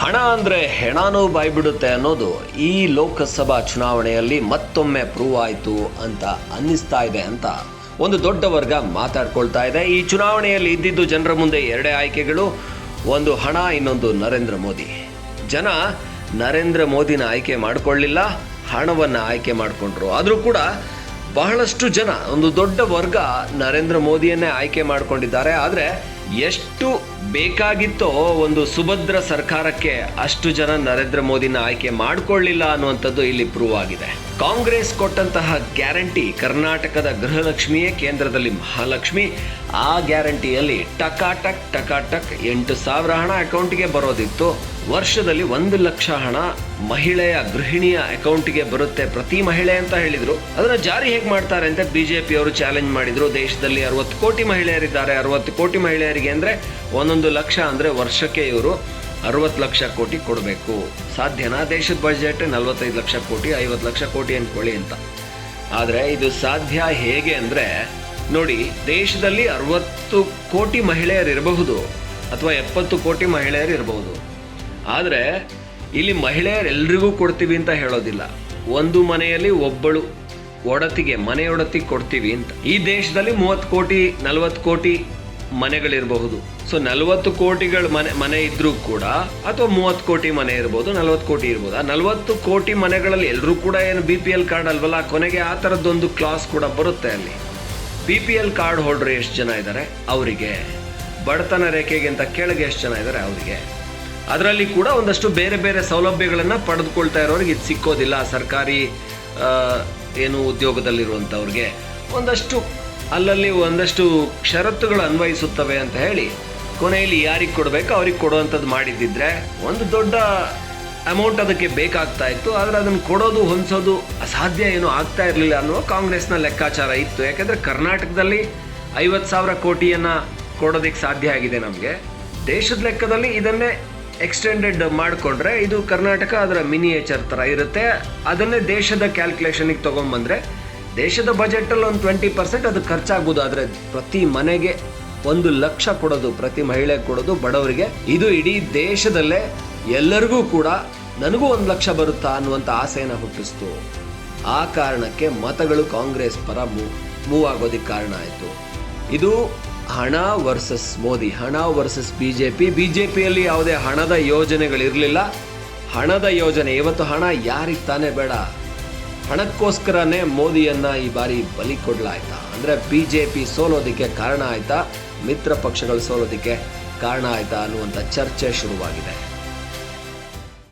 ಹಣ ಅಂದರೆ ಹೆಣನೂ ಬಾಯ್ಬಿಡುತ್ತೆ ಅನ್ನೋದು ಈ ಲೋಕಸಭಾ ಚುನಾವಣೆಯಲ್ಲಿ ಮತ್ತೊಮ್ಮೆ ಪ್ರೂವ್ ಆಯಿತು ಅಂತ ಅನ್ನಿಸ್ತಾ ಇದೆ ಅಂತ ಒಂದು ದೊಡ್ಡ ವರ್ಗ ಮಾತಾಡ್ಕೊಳ್ತಾ ಇದೆ. ಈ ಚುನಾವಣೆಯಲ್ಲಿ ಇದ್ದಿದ್ದು ಜನರ ಮುಂದೆ ಎರಡೇ ಆಯ್ಕೆಗಳು, ಒಂದು ಹಣ, ಇನ್ನೊಂದು ನರೇಂದ್ರ ಮೋದಿ. ಜನ ನರೇಂದ್ರ ಮೋದಿನ ಆಯ್ಕೆ ಮಾಡಿಕೊಳ್ಳಿಲ್ಲ, ಹಣವನ್ನು ಆಯ್ಕೆ ಮಾಡಿಕೊಂಡ್ರು. ಆದರೂ ಕೂಡ ಬಹಳಷ್ಟು ಜನ, ಒಂದು ದೊಡ್ಡ ವರ್ಗ ನರೇಂದ್ರ ಮೋದಿಯನ್ನೇ ಆಯ್ಕೆ ಮಾಡಿಕೊಂಡಿದ್ದಾರೆ. ಆದರೆ ಎಷ್ಟು ಬೇಕಾಗಿತ್ತೋ ಒಂದು ಸುಭದ್ರ ಸರ್ಕಾರಕ್ಕೆ ಅಷ್ಟು ಜನ ನರೇಂದ್ರ ಮೋದಿನ ಆಯ್ಕೆ ಮಾಡಿಕೊಳ್ಳಿಲ್ಲ ಅನ್ನುವಂಥದ್ದು ಇಲ್ಲಿ ಪ್ರೂವ್ ಆಗಿದೆ. ಕಾಂಗ್ರೆಸ್ ಕೊಟ್ಟಂತಹ ಗ್ಯಾರಂಟಿ ಕರ್ನಾಟಕದ ಗೃಹಲಕ್ಷ್ಮಿಯೇ, ಕೇಂದ್ರದಲ್ಲಿ ಮಹಾಲಕ್ಷ್ಮಿ, ಆ ಗ್ಯಾರಂಟಿಯಲ್ಲಿ ಟಕಾಟಕ್ ಟಕಾಟಕ್ ಎಂಟು ಸಾವಿರ ಹಣ ಅಕೌಂಟಿಗೆ ಬರೋದಿತ್ತು. ವರ್ಷದಲ್ಲಿ ಒಂದು ಲಕ್ಷ ಹಣ ಮಹಿಳೆಯ ಗೃಹಿಣಿಯ ಅಕೌಂಟ್ಗೆ ಬರುತ್ತೆ ಪ್ರತಿ ಮಹಿಳೆ ಅಂತ ಹೇಳಿದ್ರು. ಅದನ್ನ ಜಾರಿ ಹೇಗೆ ಮಾಡ್ತಾರೆ ಅಂತ ಬಿಜೆಪಿ ಅವರು ಚಾಲೆಂಜ್ ಮಾಡಿದ್ರು. ದೇಶದಲ್ಲಿ ಅರವತ್ತು ಕೋಟಿ ಮಹಿಳೆಯರಿದ್ದಾರೆ. ಅರವತ್ತು ಕೋಟಿ ಮಹಿಳೆಯರಿಗೆ ಅಂದ್ರೆ ಒಂದೊಂದು ಲಕ್ಷ ಅಂದ್ರೆ ವರ್ಷಕ್ಕೆ ಇವರು ಅರವತ್ತು ಲಕ್ಷ ಕೋಟಿ ಕೊಡಬೇಕು. ಸಾಧ್ಯನಾ? ದೇಶದ ಬಜೆಟ್ ನಲವತ್ತೈದು ಲಕ್ಷ ಕೋಟಿ, ಐವತ್ತು ಲಕ್ಷ ಕೋಟಿ ಅಂದ್ಕೊಳ್ಳಿ ಅಂತ. ಆದರೆ ಇದು ಸಾಧ್ಯ ಹೇಗೆ ಅಂದರೆ, ನೋಡಿ, ದೇಶದಲ್ಲಿ ಅರವತ್ತು ಕೋಟಿ ಮಹಿಳೆಯರು ಇರಬಹುದು ಅಥವಾ ಎಪ್ಪತ್ತು ಕೋಟಿ ಮಹಿಳೆಯರು ಇರಬಹುದು ಆದರೆ, ಇಲ್ಲಿ ಮಹಿಳೆಯರೆಲ್ಲರಿಗೂ ಕೊಡ್ತೀವಿ ಅಂತ ಹೇಳೋದಿಲ್ಲ. ಒಂದು ಮನೆಯಲ್ಲಿ ಒಬ್ಬಳು ಒಡತಿಗೆ ಮನೆಯೊಡತಿ ಕೊಡ್ತೀವಿ ಅಂತ. ಈ ದೇಶದಲ್ಲಿ ಮೂವತ್ತು ಕೋಟಿ, ನಲವತ್ತು ಕೋಟಿ ಮನೆಗಳಿರಬಹುದು. ಸೊ ನಲವತ್ತು ಕೋಟಿಗಳ ಮನೆ ಮನೆ ಇದ್ರೂ ಕೂಡ, ಅಥವಾ ಮೂವತ್ತು ಕೋಟಿ ಮನೆ ಇರ್ಬೋದು, ನಲವತ್ತು ಕೋಟಿ ಇರ್ಬೋದು, ಆ ನಲವತ್ತು ಕೋಟಿ ಮನೆಗಳಲ್ಲಿ ಎಲ್ಲರೂ ಕೂಡ ಏನು ಬಿ ಪಿ ಎಲ್ ಕಾರ್ಡ್ ಅಲ್ವಲ್ಲ ಕೊನೆಗೆ ಆ ಥರದ್ದೊಂದು ಕ್ಲಾಸ್ ಕೂಡ ಬರುತ್ತೆ ಅಲ್ಲಿ. B P L card holder ಎಷ್ಟು ಜನ ಇದ್ದಾರೆ ಅವರಿಗೆ. ಬಡತನ ರೇಖೆಗಿಂತ ಕೆಳಗೆ ಎಷ್ಟು ಜನ ಇದ್ದಾರೆ ಅವರಿಗೆ. ಅದರಲ್ಲಿ ಕೂಡ ಒಂದಷ್ಟು ಬೇರೆ ಬೇರೆ ಸೌಲಭ್ಯಗಳನ್ನು ಪಡೆದುಕೊಳ್ತಾ ಇರೋರಿಗೆ ಇದು ಸಿಕ್ಕೋದಿಲ್ಲ. ಸರ್ಕಾರಿ ಏನು ಉದ್ಯೋಗದಲ್ಲಿರುವಂಥವ್ರಿಗೆ. ಒಂದಷ್ಟು ಅಲ್ಲಲ್ಲಿ ಒಂದಷ್ಟು ಷರತ್ತುಗಳು ಅನ್ವಯಿಸುತ್ತವೆ ಅಂತ ಹೇಳಿ ಕೊನೆಯಲ್ಲಿ ಯಾರಿಗೆ ಕೊಡಬೇಕು, ಅವ್ರಿಗೆ ಕೊಡುವಂಥದ್ದು ಮಾಡಿದ್ದಿದ್ರೆ ಒಂದು ದೊಡ್ಡ ಅಮೌಂಟ್ ಅದಕ್ಕೆ ಬೇಕಾಗ್ತಾ ಇತ್ತು. ಆದರೆ ಅದನ್ನು ಕೊಡೋದು, ಹೊಂದಿಸೋದು ಅಸಾಧ್ಯ ಏನೂ ಆಗ್ತಾ ಇರಲಿಲ್ಲ ಅನ್ನುವ ಕಾಂಗ್ರೆಸ್ನ ಲೆಕ್ಕಾಚಾರ ಇತ್ತು. ಯಾಕೆಂದರೆ ಕರ್ನಾಟಕದಲ್ಲಿ ಐವತ್ತು ಸಾವಿರ ಕೋಟಿಯನ್ನು ಕೊಡೋದಕ್ಕೆ ಸಾಧ್ಯ ಆಗಿದೆ ನಮಗೆ. ದೇಶದ ಲೆಕ್ಕದಲ್ಲಿ ಇದನ್ನೇ ಎಕ್ಸ್ಟೆಂಡೆಡ್ ಮಾಡಿಕೊಂಡ್ರೆ ಇದು ಕರ್ನಾಟಕ ಅದರ ಮಿನಿಯೇಚರ್ ಥರ ಇರುತ್ತೆ. ಅದನ್ನೇ ದೇಶದ ಕ್ಯಾಲ್ಕುಲೇಷನಿಗೆ ತೊಗೊಂಬಂದ್ರೆ ದೇಶದ ಬಜೆಟಲ್ಲಿ ಒಂದು ಟ್ವೆಂಟಿ ಪರ್ಸೆಂಟ್ ಅದು ಖರ್ಚಾಗ್ಬೋದು ಆದರೆ ಪ್ರತಿ ಮನೆಗೆ ಒಂದು ಲಕ್ಷ ಕೊಡೋದು, ಪ್ರತಿ ಮಹಿಳೆಗೆ ಕೊಡೋದು ಬಡವರಿಗೆ, ಇದು ಇಡೀ ದೇಶದಲ್ಲೇ ಎಲ್ಲರಿಗೂ ಕೂಡ ನನಗೂ ಒಂದು ಲಕ್ಷ ಬರುತ್ತಾ ಅನ್ನುವಂಥ ಆಸೆಯನ್ನು ಹುಟ್ಟಿಸ್ತು. ಆ ಕಾರಣಕ್ಕೆ ಮತಗಳು ಕಾಂಗ್ರೆಸ್ ಪರ ಮೂವ್ ಮೂವ್ ಆಗೋದಕ್ಕೆ ಕಾರಣ ಆಯಿತು. ಇದು ಹಣ ವರ್ಸಸ್ ಮೋದಿ. ಹಣ versus B J P B J ಪಿಯಲ್ಲಿ ಯಾವುದೇ ಹಣದ ಯೋಜನೆಗಳಿರಲಿಲ್ಲ. ಹಣದ ಯೋಜನೆ. ಇವತ್ತು ಹಣ ಯಾರಿಗೆ ತಾನೇ ಬೇಡ? ಹಣಕ್ಕೋಸ್ಕರನೇ ಮೋದಿಯನ್ನ ಈ ಬಾರಿ ಬಲಿ ಕೊಡ್ಲಾಯ್ತಾ? ಅಂದರೆ ಬಿ ಜೆ ಪಿ ಸೋಲೋದಕ್ಕೆ ಕಾರಣ ಆಯ್ತಾ? ಮಿತ್ರ ಪಕ್ಷಗಳು ಸೋಲೋದಕ್ಕೆ ಕಾರಣ ಆಯ್ತಾ ಅನ್ನುವಂಥ ಚರ್ಚೆ ಶುರುವಾಗಿದೆ.